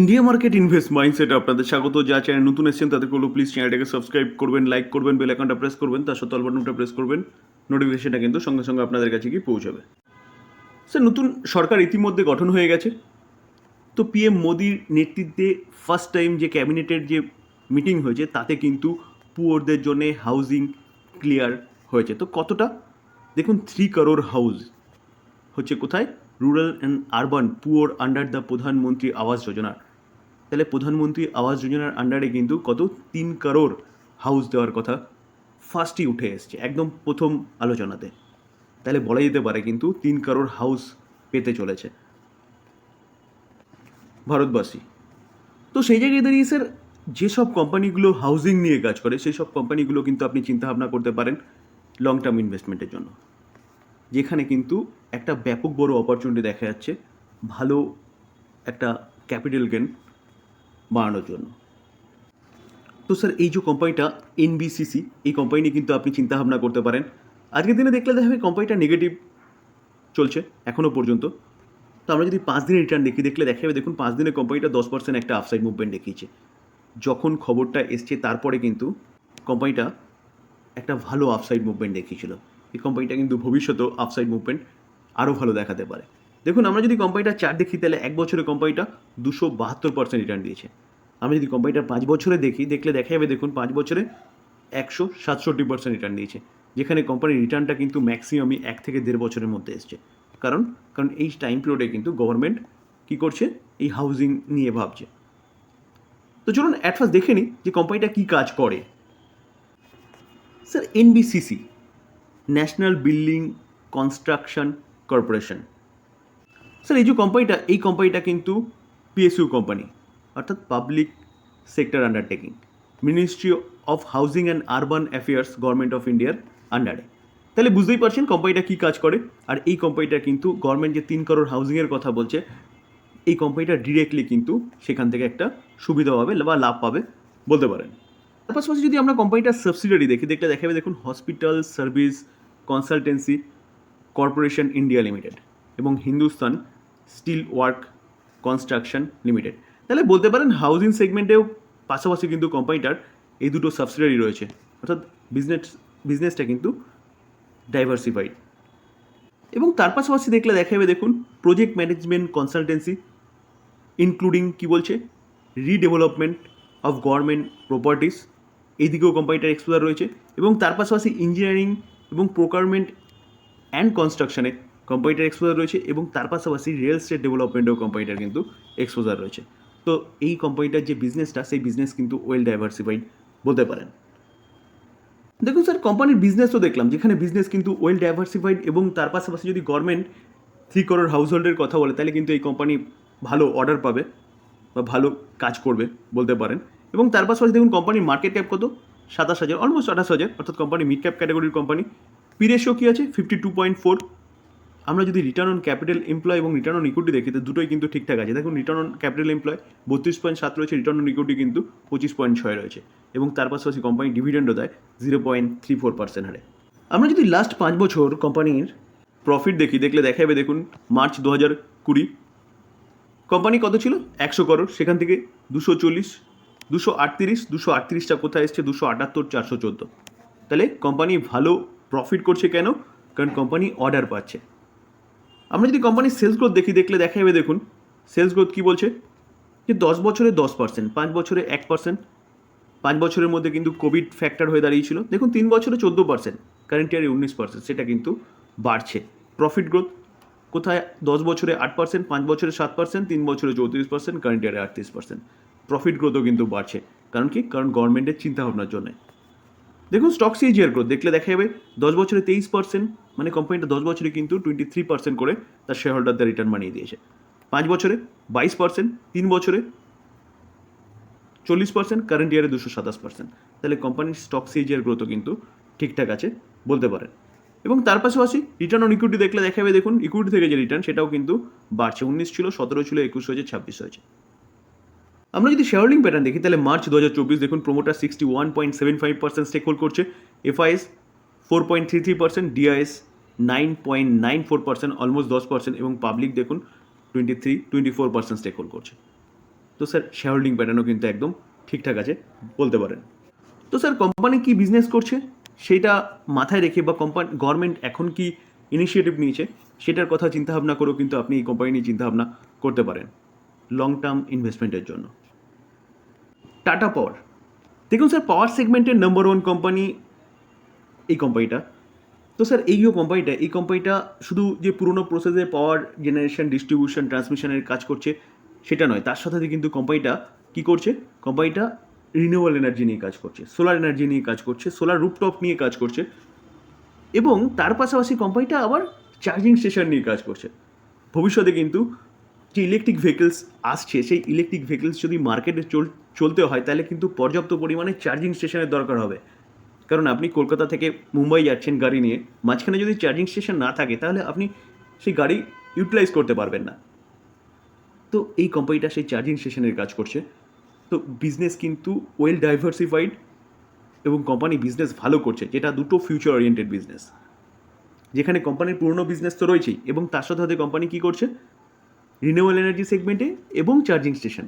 India market invest mindset আপনাদের স্বাগত। যা চ্যানেল নতুন এসেছেন তাদের করল প্লিজ চ্যানেলটাকে সাবস্ক্রাইব করবেন লাইক করবেন বেল আইকনটা প্রেস করবেন, তার সাথে বাটনটা প্রেস করবেন। নোটিফিকেশনটা কিন্তু সঙ্গে সঙ্গে আপনাদের কাছে গিয়ে পৌঁছাবে। স্যার নতুন সরকার ইতিমধ্যে গঠন হয়ে গেছে। তো পিএম মোদির নেতৃত্বে ফার্স্ট টাইম যে ক্যাবিনেটের যে মিটিং হয়েছে, তাতে কিন্তু পুয়ারদের জন্যে হাউজিং ক্লিয়ার হয়েছে। তো কতটা? দেখুন থ্রি করোড় হাউস হচ্ছে কোথায়? Rural and urban poor under the Pradhanmantri Awas Yojana তাহলে প্রধানমন্ত্রী আবাস যোজনার আন্ডারে কিন্তু কত? তিন কারোর হাউস দেওয়ার কথা ফার্স্টই উঠে এসছে, একদম প্রথম আলোচনাতে। তাহলে বলা যেতে পারে কিন্তু তিন কারোর হাউস পেতে চলেছে ভারতবাসী। তো সেই জায়গায় দাঁড়িয়ে স্যার যেসব কোম্পানিগুলো হাউজিং নিয়ে কাজ করে সেই সব কোম্পানিগুলো কিন্তু আপনি চিন্তাভাবনা করতে পারেন লং টার্ম ইনভেস্টমেন্টের জন্য। যেখানে কিন্তু একটা ব্যাপক বড় অপরচুনিটি দেখা যাচ্ছে, ভালো একটা ক্যাপিটাল গেন বাড়ানোর জন্য। তো স্যার, এই যে কোম্পানিটা এনবিসিসি এই কোম্পানি নিয়ে কিন্তু আপনি চিন্তাভাবনা করতে পারেন। আজকের দিনে দেখলে দেখা যাবে কোম্পানিটা নেগেটিভ চলছে এখনও পর্যন্ত। তো আমরা যদি পাঁচ দিনের রিটার্ন দেখি, দেখলে দেখা যাবে, দেখুন, পাঁচ দিনে কোম্পানিটা দশ পার্সেন্ট একটা আপসাইড মুভমেন্ট দেখিয়েছে। যখন খবরটা এসছে, তারপরে কিন্তু কোম্পানিটা একটা ভালো আপসাইড মুভমেন্ট দেখিয়েছিল। এই কোম্পানিটা কিন্তু ভবিষ্যতেও আপসাইড মুভমেন্ট আরও ভালো দেখাতে পারে। দেখুন, আমরা যদি কোম্পানিটা চার দেখি, তাহলে এক বছরে কোম্পানিটা দুশো বাহাত্তর পার্সেন্ট রিটার্ন দিয়েছে। আমরা যদি কোম্পানিটা পাঁচ বছরে দেখি, দেখলে দেখা যাবে, দেখুন পাঁচ বছরে একশো সাতষট্টি পার্সেন্ট রিটার্ন দিয়েছে যেখানে কোম্পানির রিটার্নটা কিন্তু ম্যাক্সিমামই এক থেকে দেড় বছরের মধ্যে এসছে। কারণ কারণ এই টাইম পিরিয়ডে কিন্তু গভর্নমেন্ট কী করছে? এই হাউজিং নিয়ে ভাবছে। তো চলুন অ্যাট ফার্স্ট দেখে নিই যে কোম্পানিটা কী কাজ করে। Sir NBCC National Building Construction Corporation sir, এই যে কোম্পানিটা এই কোম্পানিটা কিন্তু পিএসইউ কোম্পানি অর্থাৎ public sector undertaking ministry of housing and urban affairs government of ইন্ডিয়ার আন্ডারে তাহলে বুঝতেই পারছেন কোম্পানিটা কী কাজ করে? আর এই কোম্পানিটা কিন্তু গভর্নমেন্ট যে তিন করোড় হাউজিংয়ের কথা বলছে, এই কোম্পানিটা ডিরেক্টলি কিন্তু সেখান থেকে একটা সুবিধা পাবে বা লাভ পাবে বলতে পারেন। তার পাশাপাশি যদি আমরা কোম্পানিটার সাবসিডারি দেখি, দেখলে দেখা যাবে দেখুন hospital service consultancy corporation India limited এবং Hindustan steel work construction limited তাহলে বলতে পারেন হাউজিং সেগমেন্টেও পাশাপাশি কিন্তু কোম্পানিটার এই দুটো সাবসিডারি রয়েছে। অর্থাৎ বিজনেস বিজনেসটা কিন্তু ডাইভার্সিফাইড এবং তার পাশাপাশি দেখলে দেখা যাবে দেখুন প্রজেক্ট ম্যানেজমেন্ট কনসালটেন্সি ইনক্লুডিং কি বলছে? রিডেভেলপমেন্ট অফ গভর্নমেন্ট প্রপার্টিস এই দিকেও কোম্পানিটার এক্সপোজার রয়েছে। এবং তার পাশাপাশি ইঞ্জিনিয়ারিং এবং প্রোকারমেন্ট অ্যান্ড কনস্ট্রাকশনে কোম্পানিটার এক্সপোজার রয়েছে। এবং তার পাশাপাশি রিয়েল স্টেট ডেভেলপমেন্টেও কোম্পানিটার কিন্তু এক্সপোজার রয়েছে। তো এই কোম্পানিটার যে বিজনেসটা সেই বিজনেস কিন্তু ওয়েল ডাইভার্সিফাইড বলতে পারেন। দেখুন স্যার কোম্পানির বিজনেসও দেখলাম, যেখানে বিজনেস কিন্তু ওয়েল ডাইভার্সিফাইড এবং তার পাশাপাশি যদি গভর্নমেন্ট থ্রি করোড় হাউস হোল্ডের কথা বলে, তাহলে কিন্তু এই কোম্পানি ভালো অর্ডার পাবে বা ভালো কাজ করবে বলতে পারেন। এবং তার পাশাপাশি দেখুন কোম্পানির মার্কেট ক্যাপ কত? সাতাশ হাজার অলমোস্ট আঠাশ হাজার। অর্থাৎ কোম্পানি মিড ক্যাপ ক্যাটাগরির কোম্পানি পিরেশিও কী আছে? ফিফটি টু পয়েন্ট ফোর আমরা যদি রিটার্ন অন ক্যাপিটাল এমপ্লয় এবং রিটার্ন অন ইকুইটি দেখি, তো দুটোই কিন্তু ঠিকঠাক আছে। দেখুন রিটার্ন অন ক্যাপিটাল এমপ্লয় বত্রিশ পয়েন্ট সাত রয়েছে রিটার্ন অন ইকুইটি কিন্তু পঁচিশ পয়েন্ট ছয় রয়েছে এবং তার পাশাপাশি কোম্পানি ডিভিডেন্ডও দেয় zero point three four percent হারে। আমরা যদি লাস্ট পাঁচ বছর কোম্পানির প্রফিট দেখি, দেখলে দেখা যাবে দেখুন মার্চ দু হাজার কুড়ি কোম্পানি কত ছিল? একশো করোড় সেখান থেকে দুশো চল্লিশ, দুশো আটত্রিশ, দুশো আটত্রিশটা কোথায় এসছে? দুশো আটাত্তর, চারশো চোদ্দ। তাহলে কোম্পানি ভালো প্রফিট করছে কেন? কারণ কোম্পানি অর্ডার পাচ্ছে। আমরা যদি কোম্পানির সেলস গ্রোথ দেখি, দেখলে দেখা যাবে দেখুন। সেলস গ্রোথ কী বলছে? যে দশ বছরে দশ পার্সেন্ট পাঁচ বছরে এক পার্সেন্ট পাঁচ বছরের মধ্যে কিন্তু কোভিড ফ্যাক্টর হয়ে দাঁড়িয়েছিল। দেখুন, তিন বছরে চোদ্দ পার্সেন্ট কারেন্ট ইয়ারে উনিশ পার্সেন্ট সেটা কিন্তু বাড়ছে। প্রফিট গ্রোথ কোথায়? দশ বছরে আট পার্সেন্ট পাঁচ বছরে সাত পার্সেন্ট তিন বছরে চৌত্রিশ পার্সেন্ট কারেন্ট ইয়ারে আটত্রিশ পার্সেন্ট প্রফিট গ্রোথও কিন্তু বাড়ছে। কারণ কি? কারণ গভর্নমেন্টের চিন্তাভাবনার জন্য। দেখুন স্টক সিজিআর গ্রোথ দেখলে দেখা যাবে দশ বছরে তেইশ পার্সেন্ট মানে কোম্পানিটা দশ বছরে কিন্তু টোয়েন্টি থ্রি পার্সেন্ট করে তার শেয়ার হোল্ডারদের রিটার্ন বানিয়ে দিয়েছে। পাঁচ বছরে বাইশ পার্সেন্ট তিন বছরে চল্লিশ পার্সেন্ট কারেন্ট ইয়ারে দুশো সাতাশ পার্সেন্ট তাহলে কোম্পানির স্টক সিজিআর গ্রোথও কিন্তু ঠিকঠাক আছে বলতে পারেন। এবং তার পাশাপাশি রিটার্ন অন ইকুইটি দেখলে দেখা যাবে, দেখুন ইকুইটি থেকে যে রিটার্ন সেটাও কিন্তু বাড়ছে। উনিশ ছিল, সতেরো ছিল, একুশ হয়েছে, ছাব্বিশ হয়েছে। আমরা যদি শেয়ার হোল্ডিং প্যাটার্ন দেখি, তাহলে মার্চ দু হাজার চব্বিশ দেখুন promoter sixty one point seven five percent stake hold করছে FIs four point three three percent DIs nine point nine four percent almost দশ পার্সেন্ট এবং পাবলিক দেখুন twenty three twenty four percent stake hold করছে। তো sir share holding প্যাটার্নও কিন্তু একদম ঠিকঠাক আছে, বলতে পারেন। তো স্যার কোম্পানি কি বিজনেস করছে? সেটা মাথায় রেখে বা কোম্পানি গভর্নমেন্ট এখন কি ইনিশিয়েটিভ নিয়েছে, সেটার কথা চিন্তাভাবনা করেও কিন্তু আপনি এই কোম্পানি নিয়ে চিন্তাভাবনা করতে পারেন লং টার্ম ইনভেস্টমেন্টের জন্য। টাটা পাওয়ার দেখুন স্যার পাওয়ার সেগমেন্টের নাম্বার ওয়ান কোম্পানি এই কোম্পানিটা তো স্যার এই কোম্পানিটা এই কোম্পানিটা শুধু যে পুরনো প্রসেসে পাওয়ার জেনারেশন ডিস্ট্রিবিউশন ট্রান্সমিশনের কাজ করছে, সেটা নয়। তার সাথে কিন্তু কোম্পানিটা কি করছে? কোম্পানিটা রিনিউয়েবল এনার্জি নিয়ে কাজ করছে সোলার এনার্জি নিয়ে কাজ করছে সোলার রুপটপ নিয়ে কাজ করছে এবং তার পাশাপাশি কোম্পানিটা আবার চার্জিং স্টেশন নিয়ে কাজ করছে। ভবিষ্যতে কিন্তু যে ইলেকট্রিক ভেহিকলস আসছে, সেই ইলেকট্রিক ভেহিকলস যদি মার্কেটে চল চলতে হয়, তাহলে কিন্তু পর্যাপ্ত পরিমাণে চার্জিং স্টেশনের দরকার হবে। কারণ আপনি কলকাতা থেকে মুম্বাই যাচ্ছেন গাড়ি নিয়ে, মাঝখানে যদি চার্জিং স্টেশন না থাকে, তাহলে আপনি সেই গাড়ি ইউটিলাইজ করতে পারবেন না। তো এই কোম্পানিটা সেই চার্জিং স্টেশনের কাজ করছে। তো বিজনেস কিন্তু ওয়েল ডাইভার্সিফাইড এবং কোম্পানি বিজনেস ভালো করছে, যেটা দুটো ফিউচার ওরিয়েন্টেড বিজনেস যেখানে কোম্পানির পুরনো বিজনেস তো রয়েছেই, এবং তার সাথে সাথে কোম্পানি কী করছে? রিনিউয়েবল এনার্জি সেগমেন্টে এবং চার্জিং স্টেশন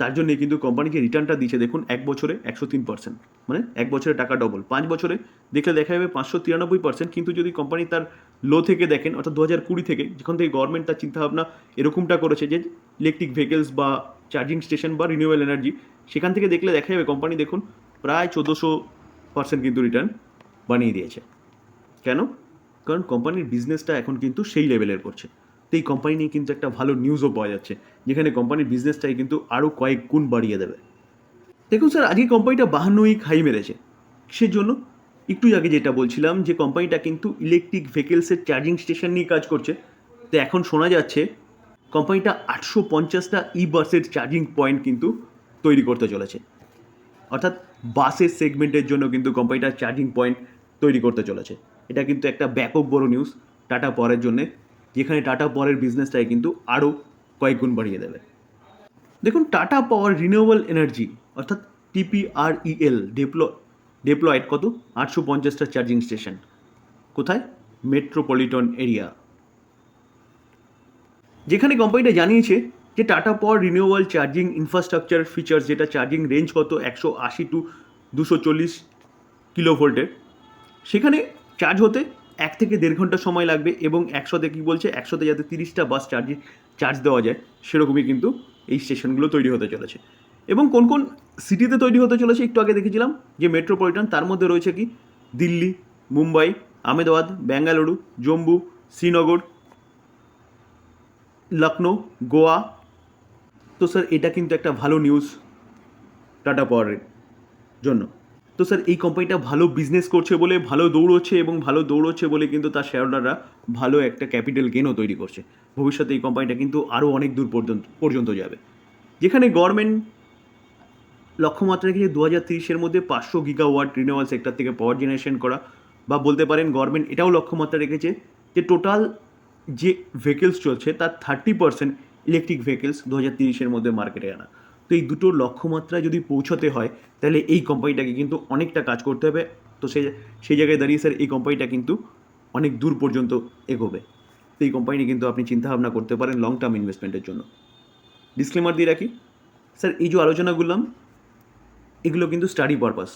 তার জন্য কিন্তু কোম্পানিকে রিটার্নটা দিচ্ছে দেখুন, এক বছরে একশো তিন পার্সেন্ট মানে এক বছরে টাকা ডবল পাঁচ বছরে দেখলে দেখা যাবে পাঁচশো তিরানব্বই পার্সেন্ট কিন্তু যদি কোম্পানি তার লো থেকে দেখেন, অর্থাৎ দু হাজার কুড়ি থেকে, যখন থেকে গভর্নমেন্ট তার চিন্তাভাবনা এরকমটা করেছে যে ইলেকট্রিক ভেহিকেলস বা চার্জিং স্টেশন বা রিনিউয়েবল এনার্জি সেখান থেকে দেখলে দেখা যাবে কোম্পানি দেখুন, প্রায় চোদ্দোশো পার্সেন্ট কিন্তু রিটার্ন বানিয়ে দিয়েছে। কেন? কারণ কোম্পানির বিজনেসটা এখন কিন্তু সেই লেভেলের করছে। তো এই কোম্পানি নিয়ে কিন্তু একটা ভালো নিউজও পাওয়া যাচ্ছে, যেখানে কোম্পানির বিজনেসটাই কিন্তু আরও কয়েক গুণ বাড়িয়ে দেবে। দেখুন স্যার আজকে কোম্পানিটা বাহান্ন উইক হাই মেরেছে। সেজন্য একটু আগে যেটা বলছিলাম যে কোম্পানিটা কিন্তু ইলেকট্রিক ভেহিকেলসের চার্জিং স্টেশন নিয়ে কাজ করছে। তো এখন শোনা যাচ্ছে কোম্পানিটা আটশো পঞ্চাশটা ই বাসের চার্জিং পয়েন্ট কিন্তু তৈরি করতে চলেছে। অর্থাৎ বাসের সেগমেন্টের জন্য কিন্তু কোম্পানিটা চার্জিং পয়েন্ট তৈরি করতে চলেছে। এটা কিন্তু একটা ব্যাপক বড় নিউজ টাটা পরের জন্য। যেখানে টাটা পাওয়ারের বিজনেসটাই কিন্তু আরও কয়েক গুণ বাড়িয়ে দেবে। দেখুন টাটা পাওয়ার রিনিউয়েবল এনার্জি অর্থাৎ টিপিআরইএল ডেপ্লো ডেপ্লয়েড কত? আটশো পঞ্চাশটা চার্জিং স্টেশন কোথায়? মেট্রোপলিটন এরিয়া যেখানে কোম্পানিটা জানিয়েছে যে Tata power renewable charging infrastructure features যেটা চার্জিং রেঞ্জ কত? একশো আশি টু দুশো চল্লিশ কিলো ভোল্টের সেখানে চার্জ হতে এক থেকে দেড় ঘণ্টা সময় লাগবে এবং একশোতে কী বলছে? একশোতে যাতে তিরিশটা বাস চার্জে চার্জ দেওয়া যায়, সেরকমই কিন্তু এই স্টেশনগুলো তৈরি হতে চলেছে। এবং কোন কোন সিটিতে তৈরি হতে চলেছে একটু আগে দেখেছিলাম যে মেট্রোপলিটন তার মধ্যে রয়েছে কি? দিল্লি, মুম্বাই, আহমেদাবাদ বেঙ্গালুরু জম্মু, শ্রীনগর লখনৌ গোয়া। তো স্যার এটা কিন্তু একটা ভালো নিউজ টাটা পাওয়ারের জন্য। তো স্যার, এই কোম্পানিটা ভালো বিজনেস করছে বলে, ভালো দৌড়চ্ছে এবং ভালো দৌড়চ্ছে বলে কিন্তু তার শেয়ারহোল্ডাররা ভালো একটা ক্যাপিটাল গেনও তৈরি করছে। ভবিষ্যতে এই কোম্পানিটা কিন্তু আরও অনেক দূর পর্যন্ত পর্যন্ত যাবে। যেখানে গভর্নমেন্ট লক্ষ্যমাত্রা রেখেছে দু হাজার তিরিশের মধ্যে পাঁচশো গিগাওয়াট রিনিউয়াল সেক্টর থেকে পাওয়ার জেনারেশন করা, বা বলতে পারেন গভর্নমেন্ট এটাও লক্ষ্যমাত্রা রেখেছে যে টোটাল যে ভেহিকেলস চলছে, তার থার্টি পার্সেন্ট ইলেকট্রিক ভেহিকেলস দু হাজার তিরিশের মধ্যে মার্কেটে আনা। তো এই দুটো লক্ষ্যমাত্রায় যদি পৌঁছতে হয়, তাহলে এই কোম্পানিটাকে কিন্তু অনেকটা কাজ করতে হবে। তো সেই সেই জায়গায় দাঁড়িয়ে স্যার এই কোম্পানিটা কিন্তু অনেক দূর পর্যন্ত এগোবে। তো এই কোম্পানি কিন্তু আপনি চিন্তাভাবনা করতে পারেন লং টার্ম ইনভেস্টমেন্টের জন্য। ডিসক্লেমার দিয়ে রাখি স্যার এই যে আলোচনা করলাম এগুলো কিন্তু স্টাডি পারপাস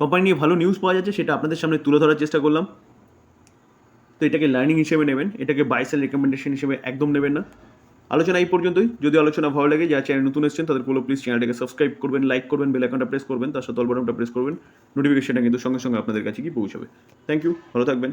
কোম্পানি নিয়ে ভালো নিউজ পাওয়া যাচ্ছে, সেটা আপনাদের সামনে তুলে ধরার চেষ্টা করলাম। তো এটাকে লার্নিং হিসেবে নেবেন, এটাকে বাইসেল রেকমেন্ডেশন হিসেবে একদম নেবেন না। আলোচনা এই পর্যন্তই। যদি আলোচনা ভালো লাগে, যারা চ্যানেল নতুন এসেছেন তাদের বলো প্লিজ চ্যানেলটাকে সাবস্ক্রাইব করবেন লাইক করবেন বেল আইকনটা প্রেস করবেন, তার সাথে অল বাটনটা প্রেস করবেন। নোটিফিকেশনটা কিন্তু সঙ্গে সঙ্গে আপনাদের কাছে গিয়ে পৌঁছাবে। থ্যাংক ইউ ভালো থাকবেন।